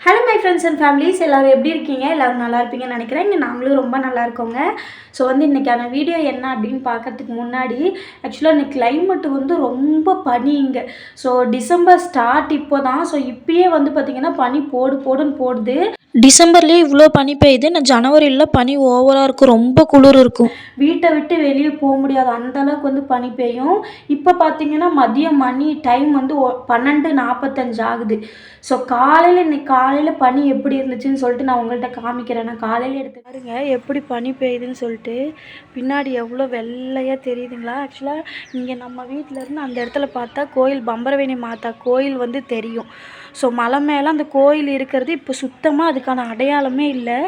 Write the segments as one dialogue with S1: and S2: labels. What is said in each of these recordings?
S1: Hello my friends and families எல்லோரும் எப்படி இருக்கீங்க? எல்லோரும் நல்லா இருப்பீங்கன்னு நினைக்கிறேன். இங்கே நாங்களும் ரொம்ப நல்லா இருக்கோங்க. ஸோ வந்து இன்றைக்கான வீடியோ என்ன அப்படின்னு பார்க்கறதுக்கு முன்னாடி ஆக்சுவலாக இந்த climate வந்து ரொம்ப பனி இங்கே. ஸோ டிசம்பர் ஸ்டார்ட் இப்போ தான் ஸோ இப்பயே வந்து பார்த்திங்கன்னா பனி போடு போடுன்னு போடுது.
S2: டிசம்பர்லேயே இவ்வளோ பனி பெய்யுது. நான் ஜனவரியில் பனி ஓவராக இருக்கும். ரொம்ப குளிர் இருக்கும்.
S1: வீட்டை விட்டு வெளியே போக முடியாது. அந்தளவுக்கு வந்து பனி பெய்யும். இப்போ பார்த்தீங்கன்னா மதியம் மணி டைம் வந்து பன்னெண்டு நாற்பத்தஞ்சு ஆகுது. ஸோ காலையில் இன்னைக்கு காலையில் பனி எப்படி இருந்துச்சுன்னு சொல்லிட்டு நான் உங்கள்கிட்ட காமிக்கிறேன். நான் காலையில் எடுத்து பாருங்க. எப்படி பனி பெய்யுதுன்னு சொல்லிட்டு. பின்னாடி எவ்வளோ வெள்ளையாக தெரியுதுங்களா? ஆக்சுவலாக இங்கே நம்ம வீட்டில் இருந்து அந்த இடத்துல பார்த்தா கோயில் பம்பரவேணி மாதா கோயில் வந்து தெரியும். ஸோ மலை மேலே அந்த கோயில் இருக்கிறது இப்போ சுத்தமாக அதுக்கான அடையாளமே இல்லை.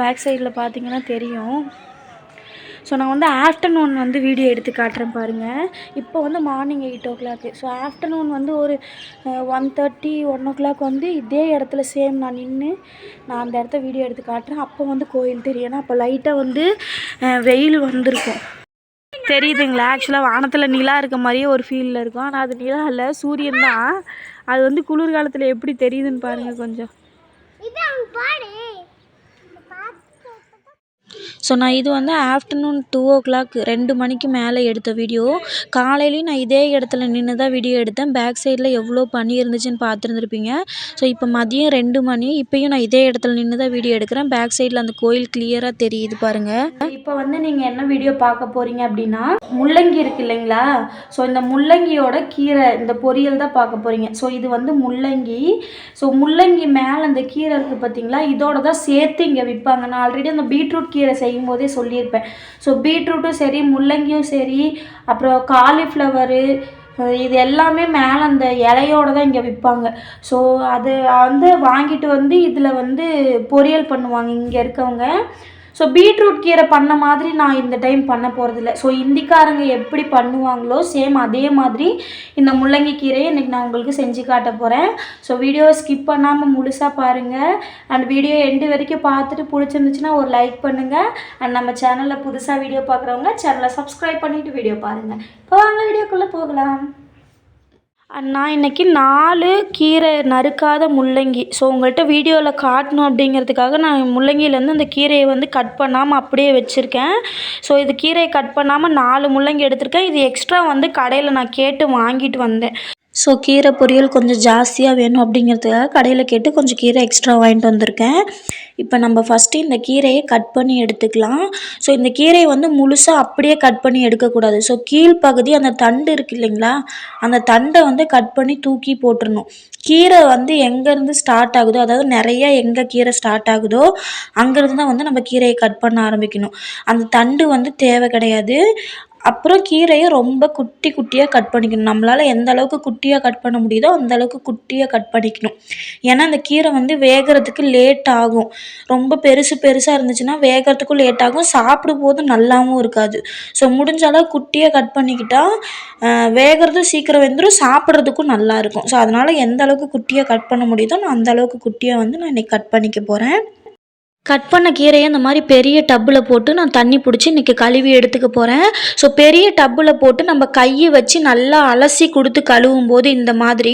S1: பேக் சைடில் பார்த்தீங்கன்னா தெரியும். ஸோ நான் வந்து ஆஃப்டர்நூன் வந்து வீடியோ எடுத்து காட்டுறேன் பாருங்கள் இப்போ வந்து morning eight o'clock so afternoon வந்து ஒரு one thirty one o'clock வந்து இதே இடத்துல சேம் நான் நின்று நான் அந்த இடத்த வீடியோ எடுத்து காட்டுறேன். அப்போ வந்து கோயில் தெரியும். ஏன்னா அப்போ லைட்டாக வந்து வெயில் வந்திருக்கும். தெரியுதுங்களா? ஆக்சுவலாக வானத்தில் நிலா இருக்க மாதிரியே ஒரு ஃபீலில் இருக்கும். ஆனால் அது நிலா இல்லை. சூரியன் தான். அது வந்து குளிர்காலத்தில் எப்படி தெரியுதுன்னு பாருங்கள் கொஞ்சம்.
S2: ஸோ நான் இது வந்து ஆஃப்டர்நூன் டூ ஓ கிளாக் ரெண்டு மணிக்கு மேலே எடுத்த வீடியோ காலையிலையும் நான் இதே இடத்துல நின்று தான் வீடியோ எடுத்தேன். பேக் சைடில் எவ்வளோ பனி இருந்துச்சுன்னு பார்த்துருந்துருப்பீங்க. ஸோ இப்போ மதியம் ரெண்டு மணி இப்போயும் நான் இதே இடத்துல நின்று தான் வீடியோ எடுக்கிறேன். பேக் சைடில் அந்த கோயில் கிளியராக தெரியுது பாருங்கள்
S1: இப்போ வந்து நீங்கள் என்ன வீடியோ பார்க்க போகிறீங்க அப்படின்னா முள்ளங்கி இருக்கு இல்லைங்களா? ஸோ இந்த முள்ளங்கியோட கீரை இந்த பொரியல் தான் பார்க்க போகிறீங்க ஸோ இது வந்து முள்ளங்கி. ஸோ முள்ளங்கி மேலே அந்த கீரை இருக்குது பார்த்தீங்களா இதோட தான் சேர்த்து இங்கே விற்பாங்க. நான் ஆல்ரெடி அந்த பீட்ரூட் கீரை செய்யும் போதே சொல்லியிருப்பேன். ஸோ பீட்ரூட்டும் சரி முள்ளங்கியும் சரி அப்புறம் காலிஃப்ளவரு இது எல்லாமே மேலே அந்த இலையோட தான் இங்கே விற்பாங்க ஸோ அது வந்து வாங்கிட்டு வந்து இதில் வந்து பொரியல் பண்ணுவாங்க இங்கே இருக்கவங்க. ஸோ பீட்ரூட் கீரை பண்ண மாதிரி நான் இந்த டைம் பண்ண போகிறதில்ல ஸோ இந்திக்காரங்க எப்படி பண்ணுவாங்களோ சேம் அதே மாதிரி இந்த முள்ளங்கி கீரையை இன்றைக்கி நான் உங்களுக்கு செஞ்சு காட்ட போகிறேன் ஸோ வீடியோவை ஸ்கிப் பண்ணாமல் முழுசாக பாருங்கள் அண்ட் வீடியோ எண்டு வரைக்கும் பார்த்துட்டு பிடிச்சிருந்துச்சுன்னா ஒரு லைக் பண்ணுங்கள் அண்ட் நம்ம சேனலில் புதுசாக வீடியோ பார்க்குறவங்க சேனலை சப்ஸ்கிரைப் பண்ணிவிட்டு வீடியோ பாருங்கள் இப்போ வாங்க வீடியோக்குள்ளே போகலாம். நான் இன்றைக்கி நாலு கீரை நறுக்காத முள்ளங்கி. ஸோ உங்கள்கிட்ட வீடியோவில் காட்டணும் அப்படிங்கிறதுக்காக நான் முள்ளங்கியிலேருந்து அந்த கீரையை வந்து கட் பண்ணாமல் அப்படியே வச்சுருக்கேன். ஸோ இது கீரையை கட் பண்ணாமல் நாலு முள்ளங்கி எடுத்திருக்கேன். இது எக்ஸ்ட்ரா வந்து கடையில் நான் கேட்டு வாங்கிட்டு வந்தேன்.
S2: ஸோ கீரை பொரியல் கொஞ்சம் ஜாஸ்தியாக வேணும் அப்படிங்கிறதுக்காக கடையில் கேட்டு கொஞ்சம் கீரை எக்ஸ்ட்ரா வாங்கிட்டு வந்திருக்கேன். இப்போ நம்ம ஃபஸ்ட்டு இந்த கீரையை கட் பண்ணி எடுத்துக்கலாம். ஸோ இந்த கீரையை வந்து முழுசாக அப்படியே கட் பண்ணி எடுக்கக்கூடாது. ஸோ கீழ்ப்பகுதி அந்த தண்டு இருக்கு இல்லைங்களா? அந்த தண்டை வந்து கட் பண்ணி தூக்கி போட்டுடணும் கீரை வந்து எங்கேருந்து ஸ்டார்ட் ஆகுதோ அதாவது நிறைய எங்கே கீரை ஸ்டார்ட் ஆகுதோ அங்கேருந்து தான் வந்து நம்ம கீரையை கட் பண்ண ஆரம்பிக்கணும். அந்த தண்டு வந்து தேவை கிடையாது. அப்புறம் கீரையை ரொம்ப குட்டி குட்டியாக கட் பண்ணிக்கணும். நம்மளால் எந்த அளவுக்கு குட்டியாக கட் பண்ண முடியுதோ அந்த அளவுக்கு குட்டியாக கட் பண்ணிக்கணும். ஏன்னா அந்த கீரை வந்து வேகிறதுக்கு லேட் ஆகும். ரொம்ப பெருசு பெருசாக இருந்துச்சுன்னா வேகிறதுக்கும் லேட் ஆகும். சாப்பிடும் போது நல்லாவும் இருக்காது. ஸோ முடிஞ்ச அளவு குட்டியாக கட் பண்ணிக்கிட்டால் வேகிறதும் சீக்கிரம் வெந்துடும் சாப்பிட்றதுக்கும் நல்லாயிருக்கும் ஸோ அதனால் எந்த அளவுக்கு குட்டியாக கட் பண்ண முடியுதோ நான் அந்த அளவுக்கு குட்டியாக வந்து நான் இன்றைக்கி கட் பண்ணிக்க போகிறேன் கட் பண்ண கீரையை இந்த மாதிரி பெரிய டப்பில் போட்டு நான் தண்ணி பிடிச்சி இன்றைக்கி கழுவி எடுத்துக்க போகிறேன் ஸோ பெரிய டப்பில் போட்டு நம்ம கையை வச்சு நல்லா அலசி கொடுத்து கழுவும் போது இந்த மாதிரி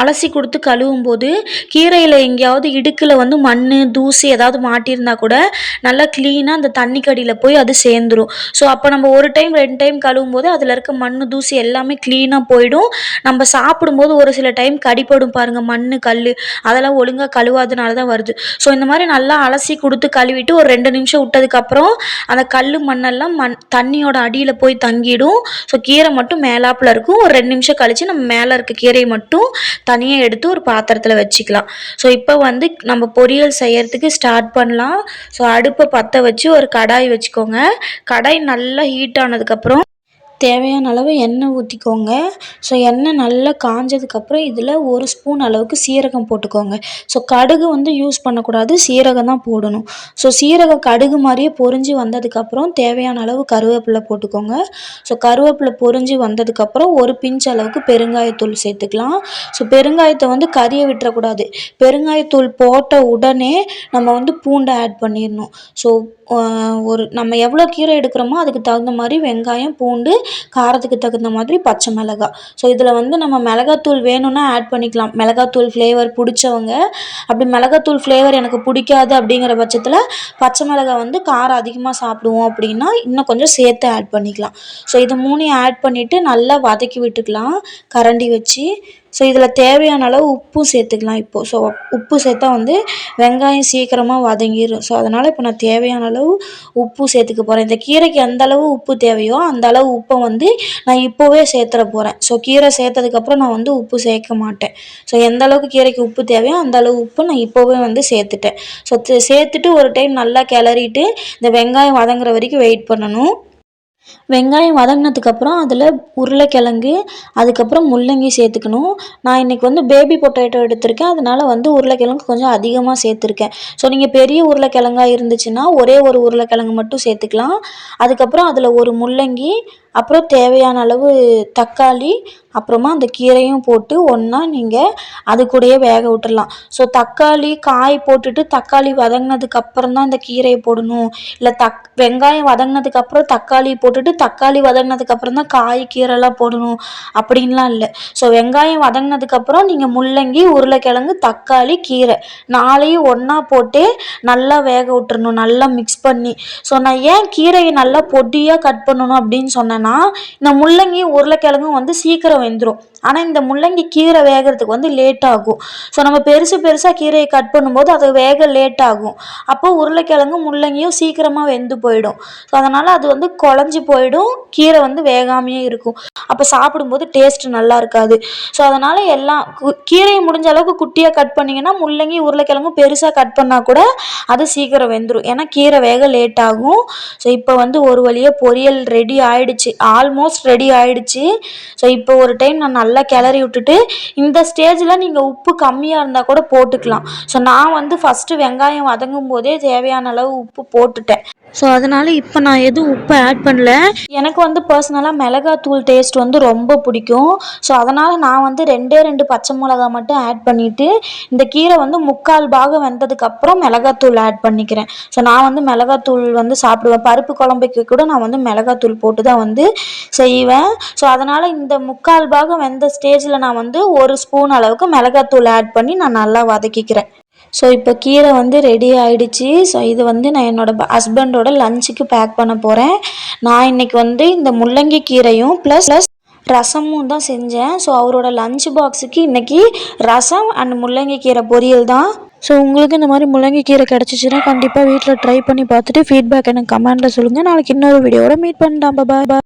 S2: அலசி கொடுத்து கழுவும் போது கீரையில் எங்கேயாவது இடுக்கில் வந்து மண் தூசி ஏதாவது மாட்டியிருந்தா கூட நல்லா க்ளீனாக அந்த தண்ணி கடியில் போய் அது சேர்ந்துடும் ஸோ அப்போ நம்ம ஒரு டைம் ரெண்டு டைம் கழுவும் போது அதில் இருக்க மண் தூசி எல்லாமே க்ளீனாக போயிடும். நம்ம சாப்பிடும்போது ஒரு சில டைம் கடிப்படும் பாருங்கள் மண் கல் அதெல்லாம் ஒழுங்காக கழுவாதனால தான் வருது. ஸோ இந்த மாதிரி நல்லா அலசி கொடுத்து கழுவிட்டு ஒரு ரெண்டு நிமிஷம் விட்டதுக்கப்புறம் அந்த கல் மண்ணெல்லாம் மண் தண்ணியோட அடியில் போய் தங்கிடும். ஸோ கீரை மட்டும் மேலாப்பில் இருக்கும். ஒரு ரெண்டு நிமிஷம் கழித்து நம்ம மேலே இருக்க கீரையை மட்டும் தனியாக எடுத்து ஒரு பாத்திரத்தில் வச்சுக்கலாம். ஸோ இப்போ வந்து நம்ம பொரியல் செய்கிறதுக்கு ஸ்டார்ட் பண்ணலாம். ஸோ அடுப்பை பற்ற வச்சு ஒரு கடாய் வச்சுக்கோங்க. கடாய் நல்லா ஹீட் ஆனதுக்கப்புறம் தேவையான அளவு எண்ணெய் ஊற்றிக்கோங்க ஸோ எண்ணெய் நல்லா காஞ்சதுக்கப்புறம் இதில் ஒரு ஸ்பூன் அளவுக்கு சீரகம் போட்டுக்கோங்க. ஸோ கடுகு வந்து யூஸ் பண்ணக்கூடாது. சீரகம் தான் போடணும். ஸோ சீரகம் கடுகு மாதிரியே பொரிஞ்சு வந்ததுக்கப்புறம் தேவையான அளவு கருவேப்பிலை போட்டுக்கோங்க. ஸோ கருவேப்பிலை பொரிஞ்சு வந்ததுக்கப்புறம் ஒரு பிஞ்ச் அளவுக்கு பெருங்காயத்தூள் சேர்த்துக்கலாம். ஸோ பெருங்காயத்தை வந்து கறியை விட்டுறக்கூடாது. பெருங்காயத்தூள் போட்ட உடனே நம்ம வந்து பூண்டை ஆட் பண்ணிடணும். ஸோ ஒரு நம்ம எவ்வளோ கீரை எடுக்கிறோமோ அதுக்கு தகுந்த மாதிரி வெங்காயம் பூண்டு காரத்துக்கு தகுந்த மாதிரி பச்சை மிளகாய் ஸோ இதில் வந்து நம்ம மிளகாத்தூள் வேணும்னா ஆட் பண்ணிக்கலாம். மிளகாத்தூள் ஃப்ளேவர் பிடிச்சவங்க அப்படி மிளகாத்தூள் ஃப்ளேவர் எனக்கு பிடிக்காது அப்படிங்கிற பட்சத்தில் பச்சை மிளகாய் வந்து காரம் அதிகமாக சாப்பிடுவோம் அப்படின்னா இன்னும் கொஞ்சம் சேர்த்து ஆட் பண்ணிக்கலாம். ஸோ இது மூணையும் ஆட் பண்ணிவிட்டு நல்லா வதக்கி விட்டுக்கலாம். கரண்டி வச்சு ஸோ இதில் தேவையான அளவு உப்பும் சேர்த்துக்கலாம் இப்போது ஸோ உப்பு சேர்த்தா வந்து வெங்காயம் சீக்கிரமாக வதங்கிடும் ஸோ அதனால் இப்போ நான் தேவையான அளவு உப்பு சேர்த்துக்க போகிறேன் இந்த கீரைக்கு எந்த அளவு உப்பு தேவையோ அந்த அளவு உப்பை வந்து நான் இப்போவே சேர்த்துட போகிறேன் ஸோ கீரை சேர்த்ததுக்கப்புறம் நான் வந்து உப்பு சேர்க்க மாட்டேன். ஸோ எந்த அளவுக்கு கீரைக்கு உப்பு தேவையோ அந்த அளவு உப்பு நான் இப்போவே வந்து சேர்த்துட்டேன். ஸோ சேர்த்துட்டு ஒரு டைம் நல்லா கிளறிட்டு இந்த வெங்காயம் வதங்குற வரைக்கும் வெயிட் பண்ணணும். வெங்காயம் வதங்கினதுக்கப்புறம் அதில் உருளைக்கிழங்கு அதுக்கப்புறம் முள்ளங்கி சேர்த்துக்கணும். நான் இன்றைக்கி வந்து பேபி பொட்டேட்டோ எடுத்திருக்கேன். அதனால் வந்து உருளைக்கிழங்கு கொஞ்சம் அதிகமாக சேர்த்துருக்கேன். ஸோ நீங்கள் பெரிய உருளைக்கிழங்கா இருந்துச்சுன்னா ஒரே ஒரு உருளைக்கிழங்கு மட்டும் சேர்த்துக்கலாம். அதுக்கப்புறம் அதில் ஒரு முள்ளங்கி அப்புறம் தேவையான அளவு தக்காளி அப்புறமா அந்த கீரையும் போட்டு ஒன்றா நீங்கள் அது கூடயே வேக விட்டுறலாம். ஸோ தக்காளி காய் போட்டுட்டு தக்காளி வதங்கினதுக்கப்புறம் தான் இந்த கீரையை போடணும். இல்லை தக் வெங்காயம் வதங்கினதுக்கப்புறம் தக்காளி போட்டுட்டு தக்காளி வதங்கினதுக்கப்புறம் தான் காய் கீரைலாம் போடணும். அப்படின்லாம் இல்லை. ஸோ வெங்காயம் வதங்கினதுக்கப்புறம் நீங்கள் முள்ளங்கி உருளைக்கிழங்கு தக்காளி கீரை நாளையும் ஒன்றா போட்டு நல்லா வேக விட்டுறணும். நல்லா மிக்ஸ் பண்ணி. ஸோ நான் ஏன் கீரையை நல்லா பொடியாக கட் பண்ணணும் அப்படின்னு சொன்னேன்னா இந்த முள்ளங்கி உருளைக்கிழங்கும் வந்து சீக்கிரம் வெந்துடும் ஆனால் இந்த முள்ளங்கி கீரை வேகிறதுக்கு வந்து லேட் ஆகும். ஸோ நம்ம பெருசு பெருசாக கீரையை கட் பண்ணும்போது அது வேக லேட் ஆகும். அப்போ உருளைக்கிழங்கும் முள்ளங்கியும் சீக்கிரமாக வெந்து போயிடும். ஸோ அதனால் அது வந்து குழஞ்சி போயிடும். கீரை வந்து வேகாமையே இருக்கும். அப்போ சாப்பிடும்போது டேஸ்ட் நல்லா இருக்காது. ஸோ அதனால் எல்லாம் கீரையை முடிஞ்ச அளவுக்கு குட்டியாக கட் பண்ணிங்கன்னா முள்ளங்கி உருளைக்கிழங்கும் பெருசாக கட் பண்ணால் கூட அது சீக்கிரம் வெந்துடும் ஏன்னா கீரை வேக லேட் ஆகும். ஸோ இப்போ வந்து ஒரு வழியாக பொரியல் ரெடி ஆயிடுச்சு. ஆல்மோஸ்ட் ரெடி ஆயிடுச்சு. ஸோ இப்போ ஒரு டைம் நான் நல்லா கிளறி விட்டுட்டு இந்த ஸ்டேஜில் நீங்கள் உப்பு கம்மியாக இருந்தால் கூட போட்டுக்கலாம். ஸோ நான் வந்து ஃபஸ்ட்டு வெங்காயம் வதங்கும் போதே தேவையான அளவு உப்பு போட்டுட்டேன். ஸோ அதனால் இப்போ நான் எதுவும் உப்பு ஆட் பண்ணல. எனக்கு வந்து பர்சனலாக மிளகாத்தூள் டேஸ்ட் வந்து ரொம்ப பிடிக்கும். ஸோ அதனால் நான் வந்து ரெண்டே ரெண்டு பச்சை மிளகா மட்டும் ஆட் பண்ணிவிட்டு இந்த கீரை வந்து முக்கால் பாகம் வெந்ததுக்கப்புறம் மிளகாத்தூள் ஆட் பண்ணிக்கிறேன். ஸோ நான் வந்து மிளகாத்தூள் வந்து சாப்பிடுவேன். பருப்பு குழம்புக்கு கூட நான் வந்து மிளகாத்தூள் போட்டு தான் வந்து செய்வேன். ஸோ அதனால் இந்த முக்கால் பாகம் வெந்த ஸ்டேஜில் நான் வந்து ஒரு ஸ்பூன் அளவுக்கு மிளகாத்தூள் ஆட் பண்ணி நான் நல்லா வதக்கிக்கிறேன். ஸோ இப்போ கீரை வந்து ரெடி ஆயிடுச்சு. ஸோ இது வந்து நான் என்னோடய ஹஸ்பண்டோட லஞ்சுக்கு பேக் பண்ண போகிறேன் நான் இன்றைக்கி வந்து இந்த முள்ளங்கி கீரையும் ப்ளஸ் ப்ளஸ் ரசமும் தான் செஞ்சேன். ஸோ அவரோட லஞ்ச் பாக்ஸுக்கு இன்றைக்கி ரசம் அண்ட் முள்ளங்கி கீரை பொரியல் தான். ஸோ உங்களுக்கு இந்த மாதிரி முள்ளங்கி கீரை கிடச்சிச்சின்னா கண்டிப்பாக வீட்டில் ட்ரை பண்ணி பார்த்துட்டு ஃபீட்பேக் எனக்கு கமெண்ட்டில் சொல்லுங்கள் நாளைக்கு இன்னொரு வீடியோவோட மீட் பண்ணலாம். பாய்